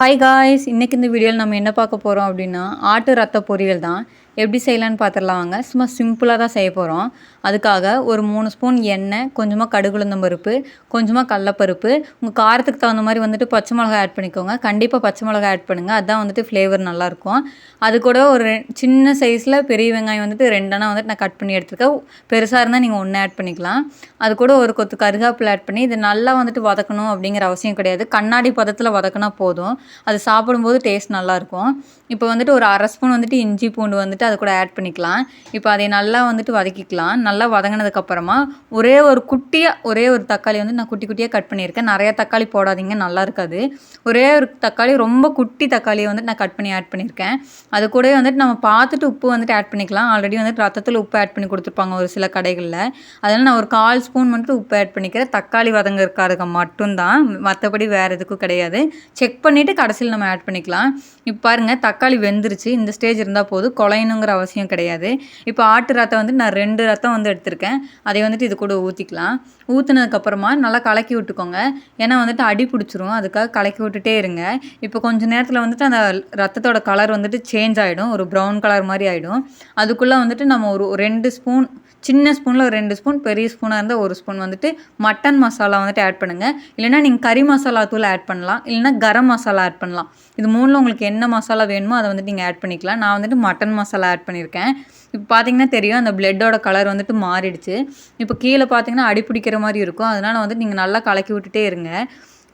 Hi guys இன்றைக்கி இந்த வீடியோவில் நம்ம என்ன பார்க்க போகிறோம் அப்படின்னா ஆட்டு ரத்த பொரியல் தான் எப்படி செய்யலான்னு பார்த்துடலாம் வாங்க. சும்மா சிம்பிளாக தான் செய்ய போகிறோம் அதுக்காக ஒரு மூணு ஸ்பூன் எண்ணெய் கொஞ்சமாக கடுகுளுந்தம் பருப்பு கொஞ்சமாக கடலப்பருப்பு. உங்கள் காரத்துக்கு தகுந்த மாதிரி வந்துட்டு பச்சை மிளகா ஆட் பண்ணிக்கோங்க. கண்டிப்பாக பச்சை மிளகா ஆட் பண்ணுங்கள் அதுதான் வந்துட்டு ஃப்ளேவர் நல்லாயிருக்கும் அது கூட ஒரு ரெ சின்ன சைஸில் பெரிய வெங்காயம் வந்துட்டு ரெண்டெண்ணா வந்துட்டு நான் கட் பண்ணி எடுத்துருக்கேன். பெருசாக இருந்தால் நீங்கள் ஒன்று ஆட் பண்ணிக்கலாம். அது கூட ஒரு கொத்து கருகாப்பில் ஆட் பண்ணி இது நல்லா வந்துட்டு வதக்கணும் அப்படிங்கிற அவசியம் கிடையாது. கண்ணாடி பதத்தில் வதக்கினா போதும். அது சாப்பிடும்போது டேஸ்ட் நல்லாயிருக்கும் இப்போ வந்துட்டு ஒரு அரை ஸ்பூன் வந்துட்டு இஞ்சி பூண்டு வந்துட்டு அது கூட ஆட் பண்ணிக்கலாம். இப்போ அதை நல்லா வந்துட்டு வதக்கிக்கலாம். நல்லா வதங்கினதுக்கப்புறமா ஒரே ஒரு குட்டியாக ஒரே ஒரு தக்காளி வந்து நான் குட்டி குட்டியாக கட் பண்ணியிருக்கேன். நிறையா தக்காளி போடாதீங்க நல்லா இருக்காது. ஒரே ஒரு தக்காளி ரொம்ப குட்டி தக்காளியை வந்துட்டு நான் கட் பண்ணி ஆட் பண்ணியிருக்கேன். அது கூடவே வந்துட்டு நம்ம பார்த்துட்டு உப்பு வந்துட்டு ஆட் பண்ணிக்கலாம். ஆல்ரெடி வந்துட்டு ரத்தத்தில் உப்பு ஆட் பண்ணி கொடுத்துருப்பாங்க ஒரு சில கடைகளில். அதனால் நான் ஒரு கால் ஸ்பூன் மட்டும் உப்பு ஆட் பண்ணிக்கிறேன். தக்காளி வதங்கிறதுக்காக மட்டும்தான். மற்றபடி வேறு எதுக்கும் கிடையாது. செக் பண்ணிவிட்டு கடைசியில் நம்ம ஆட் பண்ணிக்கலாம். இப்போ பாருங்கள் தக்காளி வெந்துருச்சு. இந்த ஸ்டேஜ் இருந்தால் போதும். குழையணுங்கிற அவசியம் கிடையாது. இப்போ ஆட்டு ரத்தம் வந்து நான் ரெண்டு ரத்தம் வந்து எடுத்திருக்கேன். அதை வந்துட்டு இது கூட ஊற்றிக்கலாம் ஊற்றுனதுக்கப்புறமா நல்லா கலக்கி விட்டுக்கோங்க. ஏன்னா வந்துட்டு அடி பிடிச்சிரும். அதுக்காக கலக்கி விட்டுட்டே இருங்க. இப்போ கொஞ்சம் நேரத்தில் வந்துட்டு அந்த ரத்தத்தோட கலர் வந்துட்டு சேஞ்ச் ஆகிடும் ஒரு ப்ரௌன் கலர் மாதிரி ஆகிடும் அதுக்குள்ளே வந்துட்டு நம்ம ஒரு ரெண்டு ஸ்பூன் சின்ன ஸ்பூனில் ஒரு ரெண்டு ஸ்பூன் பெரிய ஸ்பூனாக இருந்தால் ஒரு ஸ்பூன் வந்துட்டு மட்டன் மசாலா வந்துட்டு ஆட் பண்ணுங்கள் இல்லைனா நீங்கள் கறி மசாலா தூள் ஆட் பண்ணலாம். இல்லைனா கரம் மசாலா ஆட் பண்ணலாம். இது மூணில் உங்களுக்கு என்ன மசாலா வேணுமோ அதை வந்துட்டு நீங்கள் ஆட் பண்ணிக்கலாம். நான் வந்துட்டு மட்டன் மசாலா ஆட் பண்ணியிருக்கேன். இப்போ பார்த்தீங்கன்னா தெரியும் அந்த பிளட்டோட கலர் வந்துட்டு மாறிடுச்சு. இப்போ கீழே பார்த்தீங்கன்னா அடி பிடிக்கிற மாதிரி இருக்கும். அதனால் வந்துட்டு நீங்கள் நல்லா கலக்கி விட்டுட்டே இருங்க.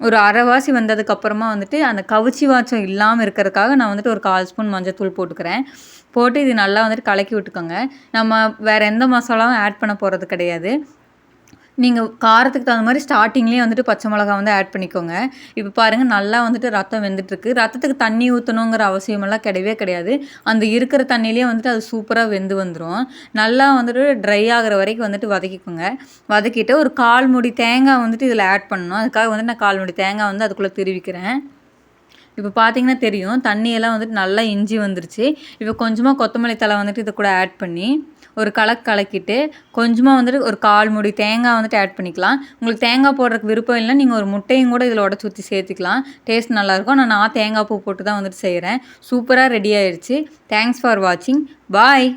ஒரு அரைவாசி வந்ததுக்கப்புறமா வந்துட்டு அந்த கவுச்சி வாச்சம் இல்லாமல் இருக்கிறதுக்காக நான் வந்துட்டு ஒரு கால் ஸ்பூன் மஞ்சள் தூள் போட்டுக்கிறேன். போட்டு இது நல்லா வந்துட்டு கலக்கி விட்டுக்கோங்க. நம்ம வேறு எந்த மசாலாவும் ஆட் பண்ண போகிறது கிடையாது. நீங்கள் காரத்துக்கு தகுந்த மாதிரி ஸ்டார்டிங்லேயே வந்துட்டு பச்சை மிளகா வந்து ஆட் பண்ணிக்கோங்க. இப்போ பாருங்கள் நல்லா வந்துட்டு ரத்தம் வெந்துட்டுருக்கு. ரத்தத்துக்கு தண்ணி ஊற்றணுங்கிற அவசியமெல்லாம் கிடையவே கிடையாது. அந்த இருக்கிற தண்ணியிலே வந்துட்டு அது சூப்பராக வெந்து வந்துடும் நல்லா வந்துட்டு ட்ரை ஆகிற வரைக்கும் வந்துட்டு வதக்கிக்கோங்க. வதக்கிட்டு ஒரு கால் முடி தேங்காய் வந்துட்டு இதில் ஆட் பண்ணணும். அதுக்காக வந்துட்டு நான் கால் முடி தேங்காய் வந்து அதுக்குள்ளே திருவிக்கிறேன். இப்போ பார்த்தீங்கன்னா தெரியும் தண்ணியெல்லாம் வந்துட்டு நல்லா இஞ்சி வந்துருச்சு. இப்போ கொஞ்சமாக கொத்தமல்லி தலை வந்துட்டு இது கூட ஆட் பண்ணி ஒரு கலக்கு கலக்கிட்டு கொஞ்சமாக வந்துட்டு ஒரு கால் முடி தேங்காய் வந்துட்டு ஆட் பண்ணிக்கலாம். உங்களுக்கு தேங்காய் போடுறதுக்கு விருப்பம் இல்லை நீங்கள் ஒரு முட்டையும் கூட இதில் உடச்சி ஊற்றி சேர்த்துக்கலாம். டேஸ்ட் நல்லாயிருக்கும். ஆனால் நான் தேங்காய் பூ போட்டு தான் வந்துட்டு செய்கிறேன் சூப்பராக ரெடி ஆயிடுச்சு தேங்க்ஸ் ஃபார் வாட்சிங் பாய்